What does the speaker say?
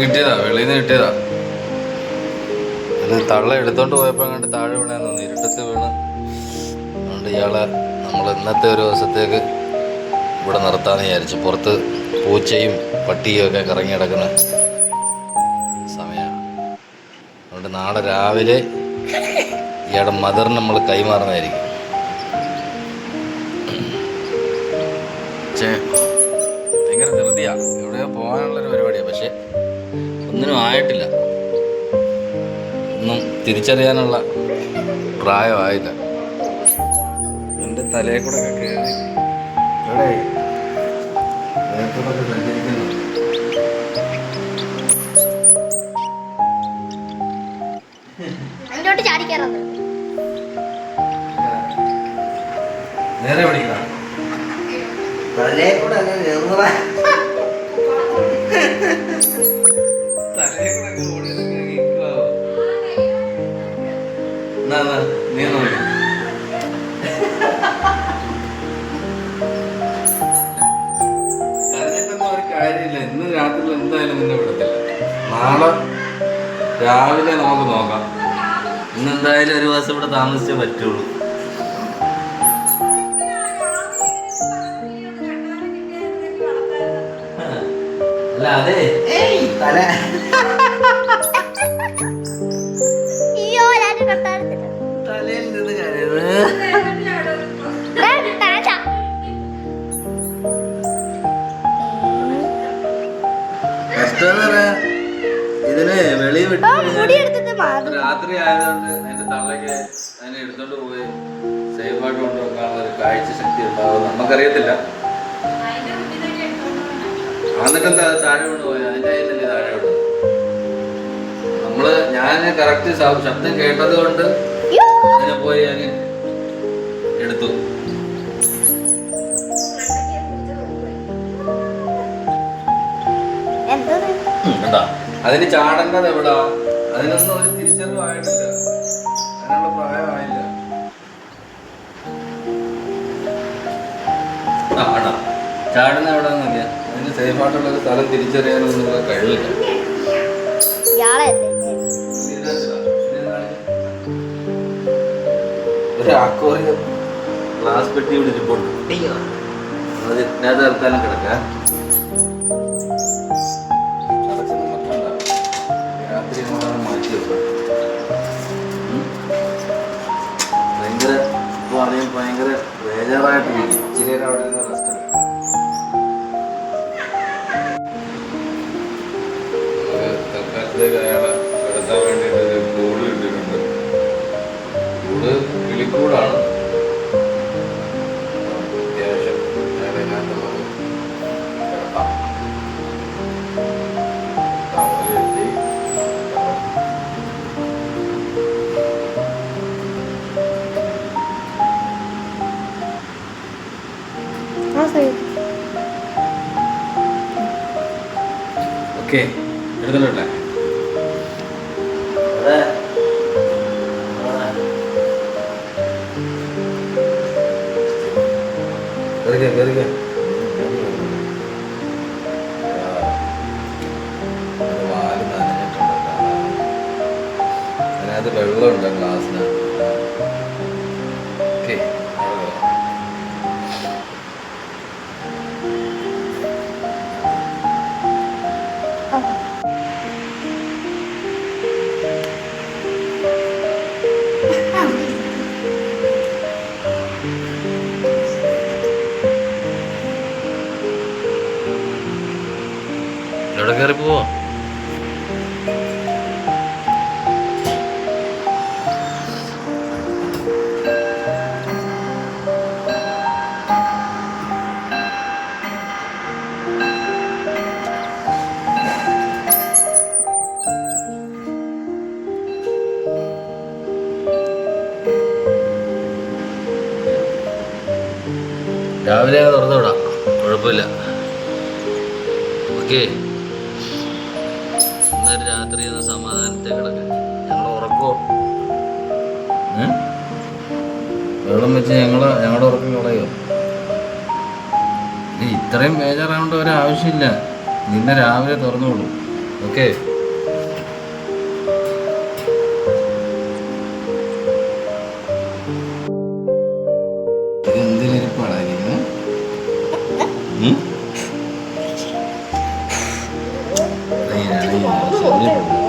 കിട്ടിയതാ വെളിയിൽ നിന്ന് കിട്ടിയതാ. തള്ള എടുത്തോണ്ട് പോയപ്പോ അങ്ങോട്ട് താഴെ വീണാന്ന് ഇരുട്ടത്ത് വീണ്. അതുകൊണ്ട് ഇയാളെ നമ്മൾ ഇന്നത്തെ ഒരു ദിവസത്തേക്ക് ഇവിടെ നിർത്താന്ന് വിചാരിച്ചു. പുറത്ത് പൂച്ചയും പട്ടിയും ഒക്കെ കറങ്ങി കിടക്കുന്ന സമയമാണ് അതുകൊണ്ട് നാളെ രാവിലെ ഇയാളുടെ മദറിന് നമ്മൾ കൈമാറുന്നതായിരിക്കും. ഭയങ്കര ധൃതിയാണ് എവിടെയോ പോകാനുള്ളൊരു പരിപാടിയാണ് പക്ഷെ ഒന്നിനും ആയിട്ടില്ല. ഒന്നും തിരിച്ചറിയാനുള്ള പ്രായമായില്ല എന്റെ തലയെ കൂടെ കയറി എവിടെ? സഞ്ചരിക്കുന്നു. നേരെ പിടിക്കണം തലേ കൂടെ അങ്ങ് നാളെ രാവിലെ നമുക്ക് നോക്കാം. ഇന്ന് എന്തായാലും ഒരു ദിവസം ഇവിടെ താമസിച്ചേ പറ്റുള്ളൂ. അല്ല അതെ. തല. തലയിൽ നിന്ന് കരയുന്നത് രാത്രി ആയതുകൊണ്ട് എന്റെ തള്ളക്ക് അതിനെ എടുത്തോണ്ട് പോയി സേഫായിട്ട് കൊണ്ടുവെക്കാനുള്ള ഒരു കാഴ്ച ശക്തി ഉണ്ടാവും നമുക്കറിയത്തില്ല. എന്നിട്ട് എന്താ താഴെ കൊണ്ട് പോയി? അതിന്റെ കയ്യിലല്ലേ താഴെ വിട്ടത് നമ്മൾ ഞാൻ കറക്റ്റ് ശബ്ദം കേട്ടത് കൊണ്ട് അതിനെ പോയി ഞാൻ എടുത്തു. അതിന് ചാടേണ്ടത് എവിടാ? അതിനൊന്നും ഒരു തിരിച്ചറിവായിട്ടില്ല അതിനുള്ള പ്രായമായില്ല. ആ ചാടുന്ന എവിടാന്ന് നോക്കിയാ? അതിന് സേഫ് ആയിട്ടുള്ള ഒരു സ്ഥലം തിരിച്ചറിയാനൊന്നും ഇതിനകത്തിതാ, ഒരു അക്വറിയം ഗ്ലാസ് പെട്ടി ഇവിടെ ഇരിപ്പുണ്ട്. അത് ഇതിനകത്ത് തൽക്കാലം കിടക്കാം. ഭയങ്കര അറിയാൻ ഭയങ്കര ബേജാറായിട്ടിരിക്കും ഇച്ചിരി അവിടെ നിന്ന് റെസ്റ്റ് തൽക്കാലത്തേക്ക് അയാളെ കിടത്താൻ വേണ്ടിയിട്ട് ഒരു കൂട് കിട്ടിയിട്ടുണ്ട്. കൂട് കിളിക്കൂടാണ്. ഓക്കെ എടുത്തിട്ടല്ലേ അതെ കയറിക്ക കയറിക്ക വാൽ നനഞ്ഞിട്ടുണ്ട് അതിനകത്ത് വെള്ളമുണ്ട് ഗ്ലാസ്സിന് എവിടെ കയറി പോവാ? രാവിലെ തുറന്നു വിടാം. കുഴപ്പമില്ല. ഓക്കെ. ഇന്നൊരു രാത്രി ഒന്ന് സമാധാനത്തെ കിടക്കാൻ ഞങ്ങൾ ഉറക്കോ വെള്ളം വെച്ച് ഞങ്ങൾ ഞങ്ങളുടെ ഉറക്കം കളയോ? ഇത്രയും ബേജാറാവേണ്ട ഒരാവശ്യമില്ല നിന്നെ രാവിലെ തുറന്നോളൂ. ഓക്കെ? 肯。